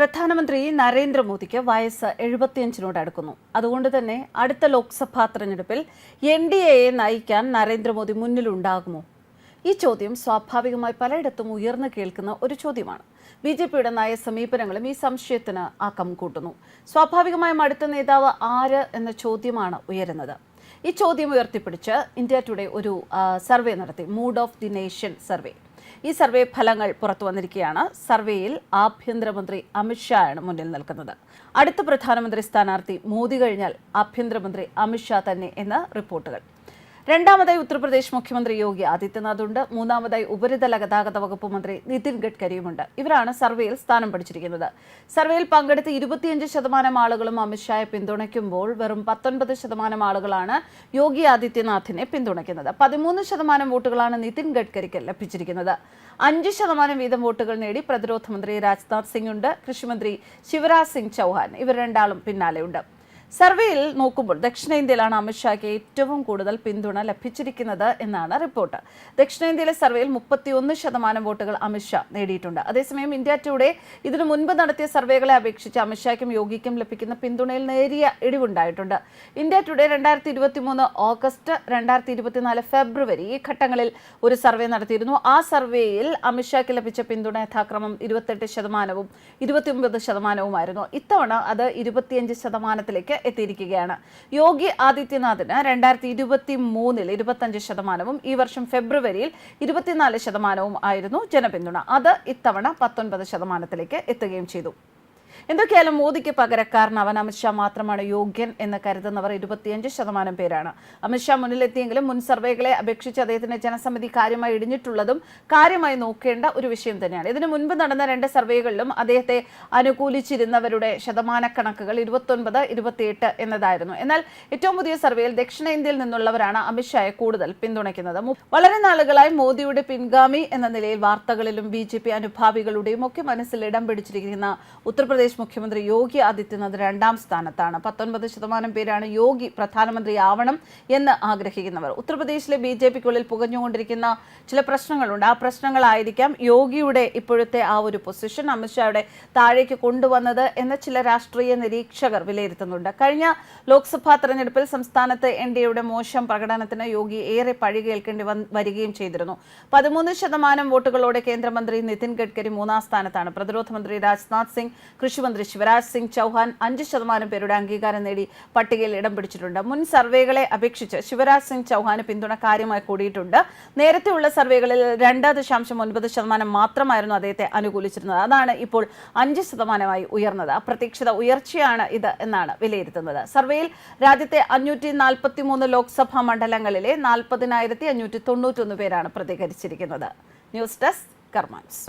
പ്രധാനമന്ത്രി നരേന്ദ്രമോദിക്ക് വയസ്സ് എഴുപത്തിയഞ്ചിനോട് അടുക്കുന്നു. അതുകൊണ്ട് തന്നെ അടുത്ത ലോക്സഭാ തെരഞ്ഞെടുപ്പിൽ എൻ ഡി എയെ നയിക്കാൻ നരേന്ദ്രമോദി മുന്നിലുണ്ടാകുമോ? ഈ ചോദ്യം സ്വാഭാവികമായി പലയിടത്തും ഉയർന്നു കേൾക്കുന്ന ഒരു ചോദ്യമാണ്. ബി ജെ പിയുടെ നയ സമീപനങ്ങളും ഈ സംശയത്തിന് ആക്കം കൂട്ടുന്നു. സ്വാഭാവികമായും അടുത്ത നേതാവ് ആര് എന്ന ചോദ്യമാണ് ഉയരുന്നത്. ഈ ചോദ്യം ഉയർത്തിപ്പിടിച്ച് ഇന്ത്യ ടുഡേ ഒരു സർവേ നടത്തി. Mood of the nation survey. ഈ സർവേ ഫലങ്ങൾ പുറത്തു വന്നിരിക്കുകയാണ്. സർവേയിൽ ആഭ്യന്തരമന്ത്രി അമിത്ഷായാണ് മുന്നിൽ നിൽക്കുന്നത്. അടുത്ത പ്രധാനമന്ത്രി സ്ഥാനാർത്ഥി മോദി കഴിഞ്ഞാൽ ആഭ്യന്തരമന്ത്രി അമിത്ഷാ തന്നെ എന്ന് റിപ്പോർട്ടുകൾ. രണ്ടാമതായി ഉത്തർപ്രദേശ് മുഖ്യമന്ത്രി യോഗി ആദിത്യനാഥ് ഉണ്ട്. മൂന്നാമതായി ഉപരിതല ഗതാഗത വകുപ്പ് മന്ത്രി നിതിൻ ഗഡ്കരിയുമുണ്ട് ഇവരാണ് സർവേയിൽ സ്ഥാനം പിടിച്ചിരിക്കുന്നത്. സർവേയിൽ പങ്കെടുത്ത ഇരുപത്തിയഞ്ച് ശതമാനം ആളുകളും അമിത്ഷായെ പിന്തുണയ്ക്കുമ്പോൾ വെറും പത്തൊൻപത് ശതമാനം ആളുകളാണ് യോഗി ആദിത്യനാഥിനെ പിന്തുണയ്ക്കുന്നത്. പതിമൂന്ന് ശതമാനം വോട്ടുകളാണ് നിതിൻ ഗഡ്കരിക്ക് ലഭിച്ചിരിക്കുന്നത്. അഞ്ച് ശതമാനം വീതം വോട്ടുകൾ നേടി പ്രതിരോധ മന്ത്രി രാജ്നാഥ് സിംഗ് ഉണ്ട്. കൃഷിമന്ത്രി ശിവരാജ് സിംഗ് ചൌഹാൻ ഇവർ രണ്ടാളും പിന്നാലെയുണ്ട്. സർവേയിൽ നോക്കുമ്പോൾ ദക്ഷിണേന്ത്യയിലാണ് അമിത്ഷായ്ക്ക് ഏറ്റവും കൂടുതൽ പിന്തുണ ലഭിച്ചിരിക്കുന്നത് എന്നാണ് റിപ്പോർട്ട്. ദക്ഷിണേന്ത്യയിലെ സർവേയിൽ മുപ്പത്തിയൊന്ന് ശതമാനം വോട്ടുകൾ അമിത്ഷാ നേടിയിട്ടുണ്ട്. അതേസമയം ഇന്ത്യ ടുഡേ ഇതിനു മുൻപ് നടത്തിയ സർവേകളെ അപേക്ഷിച്ച് അമിത്ഷായ്ക്കും യോഗിക്കും ലഭിക്കുന്ന പിന്തുണയിൽ നേരിയ ഇടിവുണ്ടായിട്ടുണ്ട്. ഇന്ത്യ ടുഡേ രണ്ടായിരത്തി ഇരുപത്തി മൂന്ന് ഓഗസ്റ്റ് രണ്ടായിരത്തി ഇരുപത്തിനാല് ഫെബ്രുവരി ഈ ഘട്ടങ്ങളിൽ ഒരു സർവേ നടത്തിയിരുന്നു. ആ സർവേയിൽ അമിത്ഷായ്ക്ക് ലഭിച്ച പിന്തുണ യഥാക്രമം ഇരുപത്തെട്ട് ശതമാനവും ഇരുപത്തിയൊമ്പത് ശതമാനവുമായിരുന്നു. ഇത്തവണ അത് ഇരുപത്തിയഞ്ച് ശതമാനത്തിലേക്ക് എത്തിയിരിക്കുകയാണ്. യോഗി ആദിത്യനാഥിന് രണ്ടായിരത്തി ഇരുപത്തി മൂന്നിൽ ഇരുപത്തഞ്ച് ശതമാനവും ഈ വർഷം ഫെബ്രുവരിയിൽ ഇരുപത്തിനാല് ശതമാനവും ആയിരുന്നു ജനപിന്തുണ. അത് ഇത്തവണ പത്തൊൻപത് ശതമാനത്തിലേക്ക് എത്തുകയും ചെയ്തു. എന്തൊക്കെയായാലും മോദിക്ക് പകരക്കാരൻ അവൻ അമിത്ഷാ മാത്രമാണ് യോഗ്യൻ എന്ന് കരുതുന്നവർ ഇരുപത്തിയഞ്ച് ശതമാനം പേരാണ്. അമിത്ഷാ മുന്നിലെത്തിയെങ്കിലും മുൻ സർവേകളെ അപേക്ഷിച്ച് അദ്ദേഹത്തിന്റെ ജനസമിതി കാര്യമായി ഇടിഞ്ഞിട്ടുള്ളതും കാര്യമായി നോക്കേണ്ട ഒരു വിഷയം തന്നെയാണ്. ഇതിനു മുൻപ് നടന്ന രണ്ട് സർവേകളിലും അദ്ദേഹത്തെ അനുകൂലിച്ചിരുന്നവരുടെ ശതമാന കണക്കുകൾ ഇരുപത്തൊൻപത് ഇരുപത്തിയെട്ട് എന്നതായിരുന്നു. എന്നാൽ ഏറ്റവും പുതിയ സർവേയിൽ ദക്ഷിണേന്ത്യയിൽ നിന്നുള്ളവരാണ് അമിത്ഷായെ കൂടുതൽ പിന്തുണയ്ക്കുന്നത്. വളരെ നാളുകളായി മോദിയുടെ പിൻഗാമി എന്ന നിലയിൽ വാർത്തകളിലും ബി ജെ പി അനുഭാവികളുടെയും ഒക്കെ മനസ്സിൽ ഇടം പിടിച്ചിരിക്കുന്ന ഉത്തർപ്രദേശ് മുഖ്യമന്ത്രി യോഗി ആദിത്യനാഥ് രണ്ടാം സ്ഥാനത്താണ്. പത്തൊൻപത് ശതമാനം പേരാണ് യോഗി പ്രധാനമന്ത്രിയാവണം എന്ന് ആഗ്രഹിക്കുന്നവർ. ഉത്തർപ്രദേശിലെ ബി ജെ പിക്കുള്ളിൽ പുകഞ്ഞുകൊണ്ടിരിക്കുന്ന ചില പ്രശ്നങ്ങളുണ്ട്. ആ പ്രശ്നങ്ങളായിരിക്കാം യോഗിയുടെ ഇപ്പോഴത്തെ ആ ഒരു പൊസിഷൻ അമിത്ഷായുടെ താഴേക്ക് കൊണ്ടുവന്നത് എന്ന് ചില രാഷ്ട്രീയ നിരീക്ഷകർ വിലയിരുത്തുന്നുണ്ട്. കഴിഞ്ഞ ലോക്സഭാ തെരഞ്ഞെടുപ്പിൽ സംസ്ഥാനത്ത് എൻ ഡി എയുടെ മോശം പ്രകടനത്തിന് യോഗി ഏറെ പഴി കേൾക്കേണ്ടി വരികയും ചെയ്തിരുന്നു. പതിമൂന്ന് ശതമാനം വോട്ടുകളോടെ കേന്ദ്രമന്ത്രി നിതിൻ ഗഡ്കരി മൂന്നാം സ്ഥാനത്താണ്. പ്രതിരോധ മന്ത്രി രാജ്നാഥ് സിംഗ് കൃഷിമന്ത്രി ശിവരാജ് സിംഗ് ചൗഹാൻ അഞ്ച് ശതമാനം പേരുടെ അംഗീകാരം നേടി പട്ടികയിൽ ഇടം പിടിച്ചിട്ടുണ്ട്. മുൻ സർവേകളെ അപേക്ഷിച്ച് ശിവരാജ് സിംഗ് ചൗഹാന് പിന്തുണ കാര്യമായി കൂടിയിട്ടുണ്ട്. നേരത്തെയുള്ള സർവേകളിൽ രണ്ട് ദശാംശം ഒൻപത് ശതമാനം മാത്രമായിരുന്നു അദ്ദേഹത്തെ അനുകൂലിച്ചിരുന്നത്. അതാണ് ഇപ്പോൾ അഞ്ച് ശതമാനമായി ഉയർന്നത്. അപ്രതീക്ഷിത ഉയർച്ചയാണ് ഇത് എന്നാണ് വിലയിരുത്തുന്നത്. സർവേയിൽ രാജ്യത്തെ അഞ്ഞൂറ്റി നാൽപ്പത്തി മൂന്ന് ലോക്സഭാ മണ്ഡലങ്ങളിലെ നാൽപ്പതിനായിരത്തി അഞ്ഞൂറ്റി തൊണ്ണൂറ്റൊന്ന് പേരാണ് പ്രതികരിച്ചിരിക്കുന്നത്. News desk കർമാൻസ്.